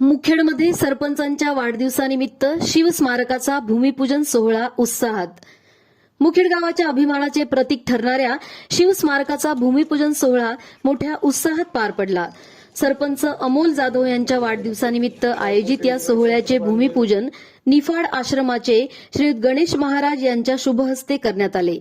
मुखेडमध्ये सरपंचांच्या वाढदिवसानिमित्त शिवस्मारकाचा भूमिपूजन सोहळा उत्साहात. मुखेड गावाच्या अभिमानाचे प्रतीक ठरणाऱ्या शिवस्मारकाचा भूमिपूजन सोहळा मोठ्या उत्साहात पार पडला. सरपंच अमोल जाधव यांच्या वाढदिवसानिमित्त आयोजित या सोहळ्याचे भूमिपूजन निफाड आश्रमाचे श्री गणेश महाराज यांच्या शुभहस्ते करण्यात आले.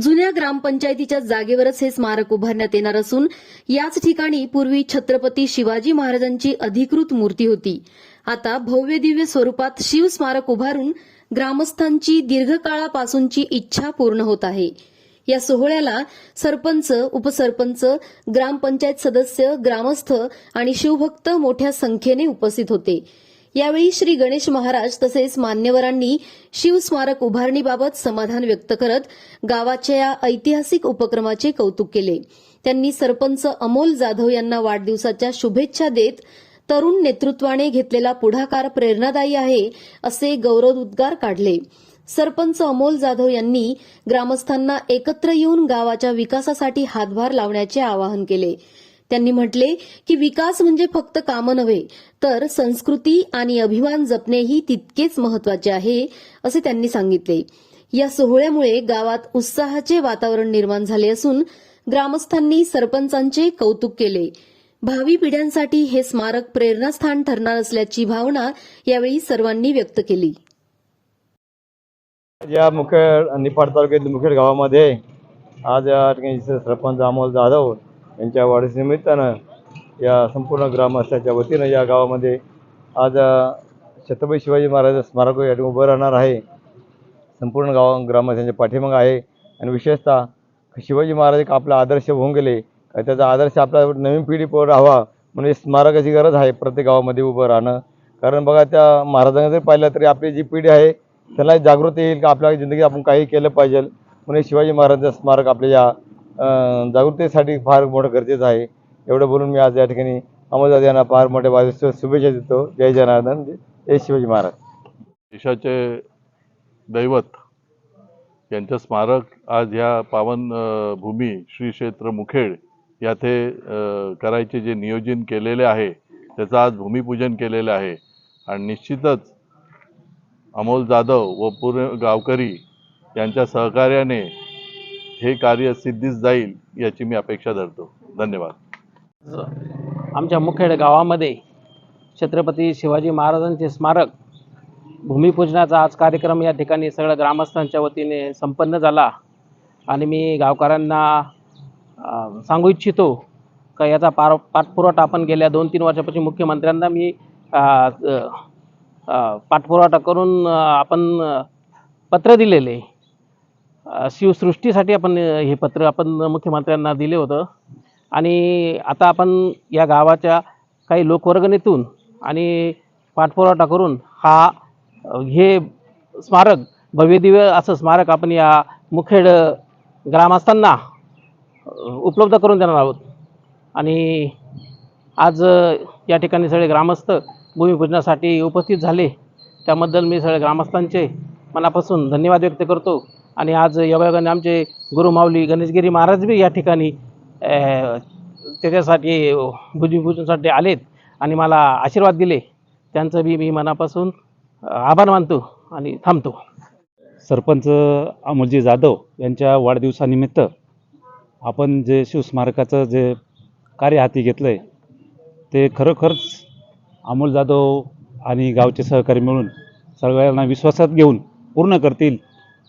जुन्या ग्रामपंचायतीच्या जागेवरच हे स्मारक उभारण्यात येणार असून याच ठिकाणी पूर्वी छत्रपती शिवाजी महाराजांची अधिकृत मूर्ती होती. आता भव्य दिव्य स्वरूपात शिव स्मारक उभारून ग्रामस्थांची दीर्घकाळापासूनची इच्छा पूर्ण होत आहे. या सोहळ्याला सरपंच उपसरपंच ग्रामपंचायत सदस्य ग्रामस्थ आणि शिवभक्त मोठ्या संख्येने उपस्थित होते. यावेळी श्री गणेश महाराज तसेच मान्यवरांनी शिवस्मारक उभारणीबाबत समाधान व्यक्त करत गावाच्या या ऐतिहासिक उपक्रमाचे कौतुक केले. त्यांनी सरपंच अमोल जाधव यांना वाढदिवसाच्या शुभेच्छा देत तरुण नेतृत्वाने घेतलेला पुढाकार प्रेरणादायी आहे असे गौरवोद्गार काढले. सरपंच अमोल जाधव यांनी ग्रामस्थांना एकत्र येऊन गावाच्या विकासासाठी हातभार लावण्याचे आवाहन केले. त्यांनी म्हटले की विकास म्हणजे फक्त कामं नव्हे तर संस्कृती आणि अभिमान जपणेही तितकेच महत्त्वाचे आहे असे त्यांनी सांगितले. या सोहळ्यामुळे गावात उत्साहाचे वातावरण निर्माण झाले असून ग्रामस्थांनी सरपंचांचे कौतुक केले. भावी पिढ्यांसाठी हे स्मारक प्रेरणास्थान ठरणार असल्याची भावना यावेळी सर्वांनी व्यक्त केली. या मुखेड निफाड तालुक्यातील मुखेड गावामध्ये आज या ठिकाणी सरपंच अमोल जाधव यांच्या वाढीनिमित्तानं या संपूर्ण ग्रामस्थांच्या वतीनं या गावामध्ये आज छत्रपती शिवाजी महाराज स्मारक या ठिकाणी उभं राहणार आहे. संपूर्ण गाव ग्रामस्थांच्या पाठीमागं आहे. आणि विशेषतः शिवाजी महाराज एक आपला आदर्श होऊन गेले. त्याचा आदर्श आपला नवीन पिढी राहावा म्हणून स्मारकाची गरज आहे प्रत्येक गावामध्ये उभं राहणं. कारण बघा त्या महाराजांना जर पाहिलं तरी आपली जी पिढी आहे त्याला जागृती येईल का? आपल्या जिंदगीत आपण काही केलं पाहिजे. म्हणून शिवाजी महाराजांचं स्मारक आपल्या या जागृतीसाठी फार मोठं गरजेचं आहे. एवढं बोलून मी आज या ठिकाणी अमोलदादा यांना फार मोठ्या बाजूस शुभेच्छा देतो. जय जनार्दन जय शिवाजी महाराज. देशाचे दैवत यांचं स्मारक आज ह्या पावन भूमी श्री क्षेत्र मुखेड याथे करायचे जे नियोजन केलेले आहे त्याचं आज भूमिपूजन केलेलं आहे. आणि निश्चितच अमोल जाधव व पूर्ण गावकरी यांच्या सहकार्याने हे कार्य सिद्धीस जाईल याची मी अपेक्षा धरतो. धन्यवाद. आमच्या मुखेड गावामध्ये छत्रपती शिवाजी महाराजांचे स्मारक भूमिपूजनाचा आज कार्यक्रम या ठिकाणी सगळ्या ग्रामस्थांच्या वतीने संपन्न झाला. आणि मी गावकऱ्यांना सांगू इच्छितो का याचा पार पाठपुरवठा आपण गेल्या दोन तीन वर्षापासून मुख्यमंत्र्यांना मी अ, पाठपुरवठा करून आपण पत्र दिलेले. शिवसृष्टीसाठी आपण हे पत्र आपण मुख्यमंत्र्यांना दिले होतं. आणि आता आपण या गावाच्या काही लोकवर्गणीतून आणि पाठपुरावा करून हा हे स्मारक भव्यदिव्य असं स्मारक आपण या मुखेड ग्रामस्थांना उपलब्ध करून देणार आहोत. आणि आज या ठिकाणी सगळे ग्रामस्थ भूमिपूजनासाठी उपस्थित झाले. त्याबद्दल मी सगळ्या ग्रामस्थांचे मनापासून धन्यवाद व्यक्त करतो. आणि आज योगायोगाने आमचे गुरुमाऊली गणेशगिरी महाराज बी या ठिकाणी त्याच्यासाठी भूमिपूजनासाठी आलेत आणि मला आशीर्वाद दिले. त्यांचं बी मी मनापासून आभार मानतो आणि थांबतो. सरपंच अमोलजी जाधव यांच्या वाढदिवसानिमित्त आपण जे शिवस्मारकाचं जे कार्य हाती घेतलं आहे ते खरोखरच अमोल जाधव आणि गावचे सहकारी मिळून सगळ्यांना विश्वासात घेऊन पूर्ण करतील.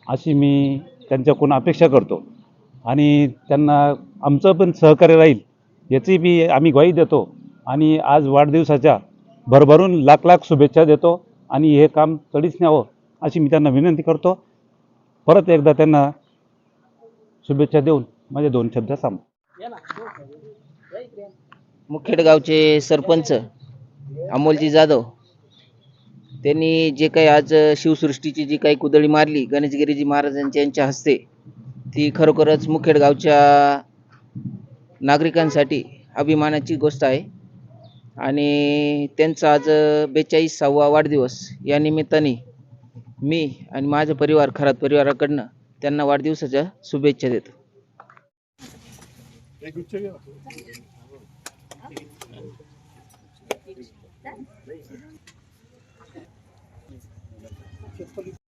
अशी मी त्यांच्याकडून अपेक्षा करतो. आणि त्यांना आमचं पण सहकार्य राहील याची बी आम्ही ग्वाही देतो. आणि आज वाढदिवसाच्या भरभरून लाख लाख शुभेच्छा देतो. आणि हे काम तडीच न्यावं अशी मी त्यांना विनंती करतो. परत एकदा त्यांना शुभेच्छा देऊन माझे दोन शब्द सांग मुखेड गावचे सरपंच अमोलजी जाधव. त्यांनी जे काही आज शिवसृष्टीची जी काही कुदळी मारली गणेशगिरीजी महाराजांच्या यांच्या हस्ते ती खरोखरच मुखेड गावच्या नागरिकांसाठी अभिमानाची गोष्ट आहे. आणि त्यांचा आज बेचाळीसावा वाढदिवस या निमित्ताने मी आणि माझा परिवार खरात परिवाराकडनं त्यांना वाढदिवसाच्या शुभेच्छा देतो. que es político.